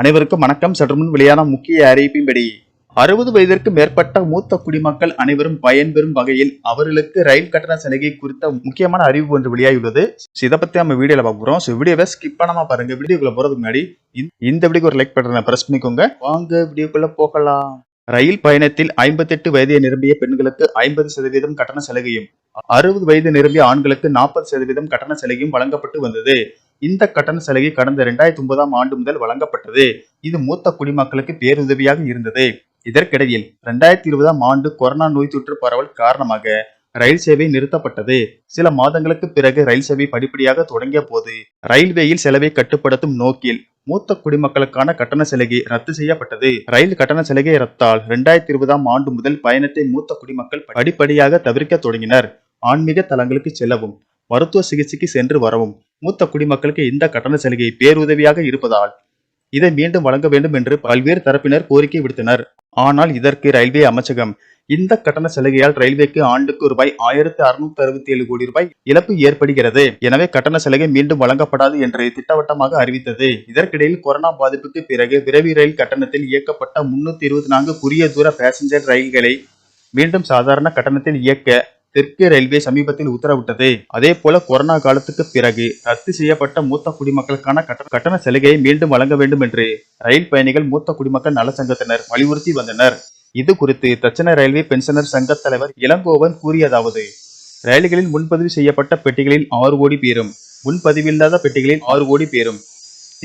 அனைவருக்கும் வணக்கம். சற்று முன் வெளியான முக்கிய அறிவிப்பின்படி அறுபது வயதிற்கு மேற்பட்ட மூத்த குடிமக்கள் அனைவரும் பயன்பெறும் வகையில் அவர்களுக்கு ரயில் கட்டண சலுகை குறித்த முக்கியமான அறிவிப்பு ஒன்று வெளியாகியுள்ளது. இதை பத்தி நம்ம வீடியோல பார்க்க ஸோ வீடியோவை ஸ்கிப் பண்ணாம பாருங்க. வீடியோக்குள்ள போறதுக்கு முன்னாடி இந்த- இந்த வீடியோக்கு ஒரு லைக் பட்டனை பிரஸ் பண்ணிக்கோங்க. வாங்க வீடியோக்குள்ள போகலாம். ரயில் பயணத்தில் ஐம்பத்தெட்டு வயதை நிரம்பிய பெண்களுக்கு ஐம்பது சதவீதம் கட்டண சலுகையும் அறுபது வயது நிரம்பிய ஆண்களுக்கு நாற்பது சதவீதம் கட்டண சலுகையும் வழங்கப்பட்டு வந்தது. இந்த கட்டண சலுகை கடந்த இரண்டாயிரத்தி ஒன்பதாம் ஆண்டு முதல் வழங்கப்பட்டது. இது மூத்த குடிமக்களுக்கு பேருதவியாக இருந்தது. இதற்கிடையில் இரண்டாயிரத்தி இருபதாம் ஆண்டு கொரோனா நோய் தொற்று பரவல் காரணமாக ரயில் சேவை நிறுத்தப்பட்டது. சில மாதங்களுக்கு பிறகு ரயில் சேவை படிப்படியாக தொடங்கிய போது ரயில்வேயில் செலவை கட்டுப்படுத்தும் நோக்கில் மூத்த குடிமக்களுக்கான கட்டண சலுகை ரத்து செய்யப்பட்டது. ரயில் கட்டண சலுகை ரத்தால் இரண்டாயிரத்தி இருபதாம் ஆண்டு முதல் பயணத்தை மூத்த குடிமக்கள் படிப்படியாக தவிர்க்க தொடங்கினர். ஆன்மீக தலங்களுக்கு செல்லவும் மருத்துவ சிகிச்சைக்கு சென்று வரவும் மூத்த குடிமக்களுக்கு இந்த கட்டண சலுகை பேருதவியாக இருப்பதால் இதை மீண்டும் வழங்க வேண்டும் என்று பல்வேறு தரப்பினர் கோரிக்கை விடுத்தனர். ஆனால் இதற்கு ரயில்வே அமைச்சகம் இந்த கட்டண சலுகையால் ரயில்வேக்கு ஆண்டுக்கு ரூபாய் ஆயிரத்தி அறுநூத்தி அறுபத்தி ஏழு கோடி ரூபாய் இழப்பு ஏற்படுகிறது. எனவே கட்டண சலுகை மீண்டும் வழங்கப்படாது என்று திட்டவட்டமாக அறிவித்தது. இதற்கிடையில் கொரோனா பாதிப்புக்கு பிறகு விரைவு ரயில் கட்டணத்தில் இயக்கப்பட்ட முன்னூத்தி இருபத்தி நான்கு குறுகிய தூர பேசஞ்சர் ரயில்களை மீண்டும் சாதாரண கட்டணத்தில் இயக்க தெற்கு ரயில்வே சமீபத்தில் உத்தரவிட்டது. அதே போல கொரோனா காலத்துக்கு பிறகு ரத்து செய்யப்பட்ட மூத்த குடிமக்களுக்கான கட்டண கட்டண சலுகையை மீண்டும் வழங்க வேண்டும் என்று ரயில் பயணிகள் மூத்த குடிமக்கள் நல சங்கத்தினர் வலியுறுத்தி வந்தனர். இது குறித்து தட்சண ரயில்வே பென்ஷனர் சங்க தலைவர் இளங்கோவன் கூறியதாவது ரயில்களில் முன்பதிவு செய்யப்பட்ட பெட்டிகளில் ஆறு கோடி பேரும் முன்பதிவில்லாத பெட்டிகளில் ஆறு கோடி பேரும்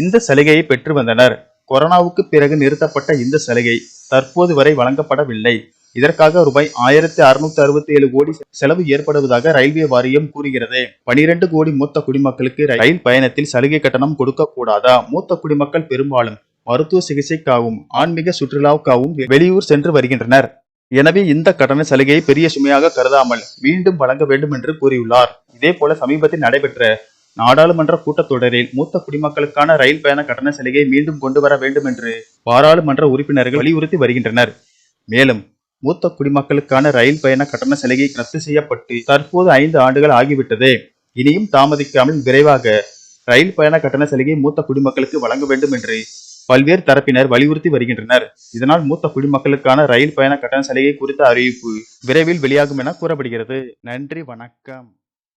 இந்த சலுகையை பெற்று வந்தனர். கொரோனாவுக்கு பிறகு நிறுத்தப்பட்ட இந்த சலுகை தற்போது வரை வழங்கப்படவில்லை. இதற்காக ரூபாய் ஆயிரத்தி அறுநூத்தி அறுபத்தி ஏழு கோடி செலவு ஏற்படுவதாக ரயில்வே வாரியம் கூறுகிறது. பனிரெண்டு கோடி மூத்த குடிமக்களுக்கு ரயில் பயணத்தில் சலுகை கட்டணம் கொடுக்க கூடாதா மூத்த குடிமக்கள் பெரும்பாலும் மருத்துவ சிகிச்சைக்காகவும் ஆன்மீக சுற்றுலாவுக்காகவும் வெளியூர் சென்று வருகின்றனர். எனவே இந்த கட்டண சலுகையை பெரிய சுமையாக கருதாமல் மீண்டும் வழங்க வேண்டும் என்று கூறியுள்ளார். இதே போல சமீபத்தில் நடைபெற்ற நாடாளுமன்ற கூட்டத்தொடரில் மூத்த குடிமக்களுக்கான ரயில் பயண கட்டண சலுகையை மீண்டும் கொண்டு வர வேண்டும் என்று பாராளுமன்ற உறுப்பினர்கள் வலியுறுத்தி வருகின்றனர். மேலும் மூத்த குடிமக்களுக்கான ரயில் பயண கட்டண சலுகை ரத்து செய்யப்பட்டு தற்போது ஐந்து ஆண்டுகள் ஆகிவிட்டது. இனியும் தாமதிக்காமல் விரைவாக ரயில் பயண கட்டண சலுகை மூத்த குடிமக்களுக்கு வழங்க வேண்டும் என்று பல்வேறு தரப்பினர் வலியுறுத்தி வருகின்றனர். இதனால் மூத்த குடிமக்களுக்கான ரயில் பயண கட்டண சலுகை குறித்த அறிவிப்பு விரைவில் வெளியாகும் என கூறப்படுகிறது. நன்றி வணக்கம்.